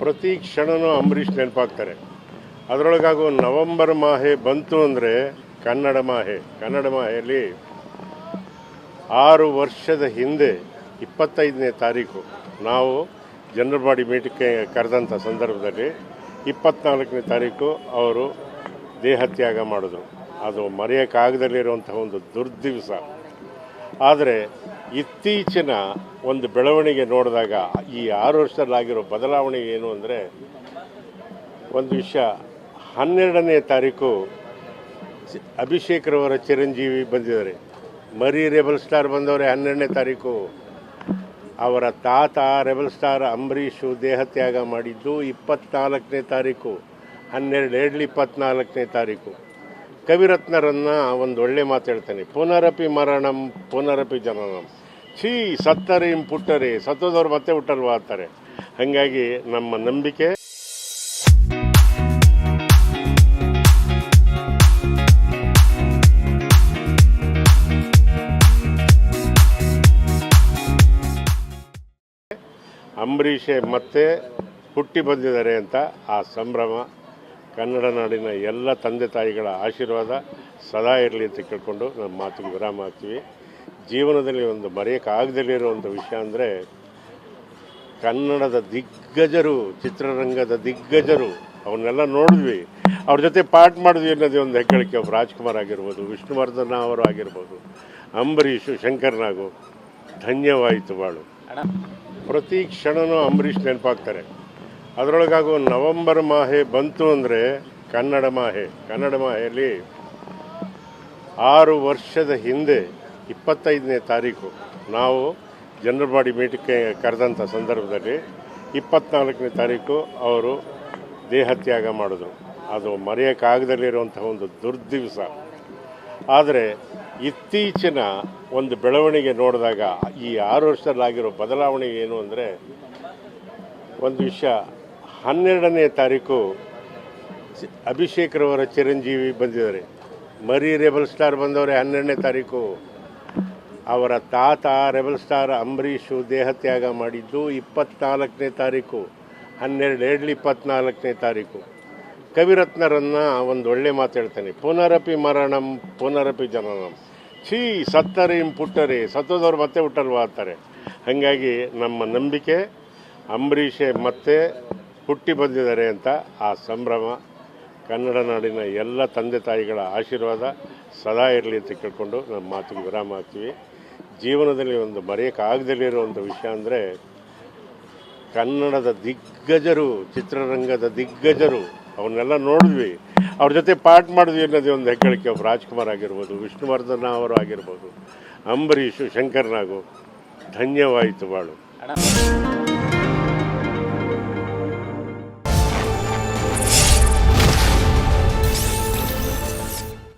ಪ್ರತಿ ಕ್ಷಣನೂ ಅಂಬರೀಷ್ ನೆನಪಾಗ್ತಾರೆ. ಅದರೊಳಗಾಗೋ ನವೆಂಬರ್ ಮಾಹೆ ಬಂತು ಅಂದರೆ ಕನ್ನಡ ಮಾಹೆ. ಕನ್ನಡ ಮಾಹೆಯಲ್ಲಿ ಆರು ವರ್ಷದ ಹಿಂದೆ ಇಪ್ಪತ್ತೈದನೇ ತಾರೀಕು, ನಾವು ಜನರಲ್ ಬಾಡಿ ಮೀಟಿಂಗ್ಗೆ ಕರೆದಂಥ ಸಂದರ್ಭದಲ್ಲಿ ಇಪ್ಪತ್ನಾಲ್ಕನೇ ತಾರೀಕು ಅವರು ದೇಹತ್ಯಾಗ ಮಾಡಿದ್ರು. ಅದು ಮರೆಯೋಕ್ಕಾಗದಲ್ಲಿರುವಂಥ ಒಂದು ದುರ್ದಿವಸ. ಆದರೆ ಇತ್ತೀಚಿನ ಒಂದು ಬೆಳವಣಿಗೆ ನೋಡಿದಾಗ ಈ ಆರು ವರ್ಷದಲ್ಲಾಗಿರೋ ಬದಲಾವಣೆ ಏನು ಅಂದರೆ ಒಂದು ವಿಷಯ, ಹನ್ನೆರಡನೇ ತಾರೀಕು ಅಭಿಷೇಕ್ ಅಭಿಷೇಕ್ರವರ ಚಿರಂಜೀವಿ ಬಂದಿದ್ದಾರೆ. ಮರಿ ರೆಬಲ್ ಸ್ಟಾರ್ ಬಂದವರೇ ಹನ್ನೆರಡನೇ ತಾರೀಕು. ಅವರ ತಾತ ರೆಬಲ್ ಸ್ಟಾರ್ ಅಂಬರೀಷು ದೇಹತ್ಯಾಗ ಮಾಡಿದ್ದು ಇಪ್ಪತ್ನಾಲ್ಕನೇ ತಾರೀಕು, ಹನ್ನೆರಡು ಎರಡು ಇಪ್ಪತ್ನಾಲ್ಕನೇ ತಾರೀಕು. ಕವಿರತ್ನರನ್ನು ಒಂದು ಒಳ್ಳೆ ಮಾತು ಹೇಳ್ತಾನೆ. ಪುನರಪಿ ಮರಣಂ, ಪುನರಪಿ ಜನನಂ. ಛೀ, ಸತ್ತರೆ ಪುಟ್ಟರಿ. ಸತ್ತದವ್ರು ಮತ್ತೆ ಹುಟ್ಟಲ್ವಾ ಅಂತಾರೆ. ಹಾಗಾಗಿ ನಮ್ಮ ನಂಬಿಕೆ. ಅಂಬರೀಷೆ ಮತ್ತೆ ಹುಟ್ಟಿ ಬಂದಿದ್ದಾರೆ ಅಂತ ಆ ಸಂಭ್ರಮ ಕನ್ನಡ ನಾಡಿನ ಎಲ್ಲ ತಂದೆ ತಾಯಿಗಳ ಆಶೀರ್ವಾದ ಸದಾ ಇರಲಿ ಅಂತ ಕೇಳಿಕೊಂಡು ನಮ್ಮ ಮಾತಿಗೆ ವಿರಾಮ ಹಾಕ್ತೀವಿ. ಜೀವನದಲ್ಲಿ ಒಂದು ಮರೆಯೋಕ್ಕಾಗದಲ್ಲಿರೋ ಇರುವಂಥ ವಿಷಯ ಅಂದರೆ ಕನ್ನಡದ ದಿಗ್ಗಜರು ಚಿತ್ರರಂಗದ ದಿಗ್ಗಜರು ಅವನ್ನೆಲ್ಲ ನೋಡಿದ್ವಿ. ಅವ್ರ ಜೊತೆ ಪಾಠ ಮಾಡಿದ್ವಿ ಅನ್ನೋದೇ ಒಂದು ಹೆಗ್ಗಳಿಕೆ. ಒಬ್ಬ ರಾಜ್ಕುಮಾರ್ ಆಗಿರ್ಬೋದು ವಿಷ್ಣುವರ್ಧನ ಅವರು ಆಗಿರ್ಬೋದು ಅಂಬರೀಷು ಶಂಕರ್ನಾಗು ಧನ್ಯವಾಯಿತು ಬಾಳು. ಪ್ರತಿ ಕ್ಷಣನೂ ಅಂಬರೀಷ್ ನೆನಪಾಗ್ತಾರೆ. ಅದರೊಳಗಾಗೋ ನವೆಂಬರ್ ಮಾಹೆ ಬಂತು ಅಂದರೆ ಕನ್ನಡ ಮಾಹೆ. ಕನ್ನಡ ಮಾಹೆಯಲ್ಲಿ ಆರು ವರ್ಷದ ಹಿಂದೆ ಇಪ್ಪತ್ತೈದನೇ ತಾರೀಕು ನಾವು ಜನರಲ್ ಬಾಡಿ ಮೀಟಿಂಗ್ಗೆ ಕರೆದಂಥ ಸಂದರ್ಭದಲ್ಲಿ ಇಪ್ಪತ್ನಾಲ್ಕನೇ ತಾರೀಕು ಅವರು ದೇಹತ್ಯಾಗ ಮಾಡಿದ್ರು. ಅದು ಮರೆಯೋಕ್ಕಾಗದಲ್ಲಿರುವಂತಹ ಒಂದು ದುರ್ದಿವಸ. ಆದರೆ ಇತ್ತೀಚಿನ ಒಂದು ಬೆಳವಣಿಗೆ ನೋಡಿದಾಗ ಈ ಆರು ವರ್ಷದಲ್ಲಾಗಿರೋ ಬದಲಾವಣೆ ಏನು ಅಂದರೆ ಒಂದು ವಿಷಯ, ಹನ್ನೆರಡನೇ ತಾರೀಕು ಅಭಿಷೇಕ್ರವರ ಚಿರಂಜೀವಿ ಬಂದಿದ್ದಾರೆ. ಮರಿ ರೆಬಲ್ ಸ್ಟಾರ್ ಬಂದವರೇ ಹನ್ನೆರಡನೇ ತಾರೀಕು. ಅವರ ತಾತ, ರೆಬಲ್ ಸ್ಟಾರ್ ಅಂಬರೀಷು ದೇಹತ್ಯಾಗ ಮಾಡಿದ್ದು ಇಪ್ಪತ್ನಾಲ್ಕನೇ ತಾರೀಕು ಹನ್ನೆರಡು ಏಳು ಇಪ್ಪತ್ನಾಲ್ಕನೇ ತಾರೀಕು. ಕವಿರತ್ನರನ್ನು ಒಂದು ಒಳ್ಳೆ ಮಾತು ಹೇಳ್ತಾನೆ. ಪುನರಪಿ ಮರಣಂ, ಪುನರಪಿ ಜನನಂ. ಛೀ, ಸತ್ತರೆ ಪುಟ್ಟರೆ, ಸತ್ತೋದವ್ರು ಮತ್ತೆ ಹುಟ್ಟಲ್ವಾ ಅಂತಾರೆ. ಹಾಗಾಗಿ ನಮ್ಮ ನಂಬಿಕೆ, ಅಂಬರೀಷೆ ಮತ್ತೆ ಹುಟ್ಟಿ ಬಂದಿದ್ದಾರೆ ಅಂತ ಆ ಸಂಭ್ರಮ, ಕನ್ನಡ ನಾಡಿನ ಎಲ್ಲ ತಂದೆ ತಾಯಿಗಳ ಆಶೀರ್ವಾದ ಸದಾ ಇರಲಿ ಅಂತ ಕೇಳಿಕೊಂಡು ನಮ್ಮ ಮಾತಿಗೆ ವಿರಾಮ ಹಾಕ್ತೀವಿ. ಜೀವನದಲ್ಲಿ ಒಂದು ಮರೆಯೋಕ್ಕಾಗದಲ್ಲಿರುವಂಥ ವಿಷಯ ಅಂದರೆ ಕನ್ನಡದ ದಿಗ್ಗಜರು, ಚಿತ್ರರಂಗದ ದಿಗ್ಗಜರು, ಅವನ್ನೆಲ್ಲ ನೋಡಿದ್ವಿ. ಅವ್ರ ಜೊತೆ ಪಾಠ ಮಾಡಿದ್ವಿ ಅನ್ನೋದೇ ಒಂದು ಹೆಗ್ಗಳಿಕೆ. ಒಬ್ಬ ರಾಜ್ಕುಮಾರ್ ಆಗಿರ್ಬೋದು, ವಿಷ್ಣುವರ್ಧನ ಅವರು ಆಗಿರ್ಬೋದು, ಅಂಬರೀಷು, ಶಂಕರ್ನಾಗು, ಧನ್ಯವಾಯಿತು ಬಾಳು.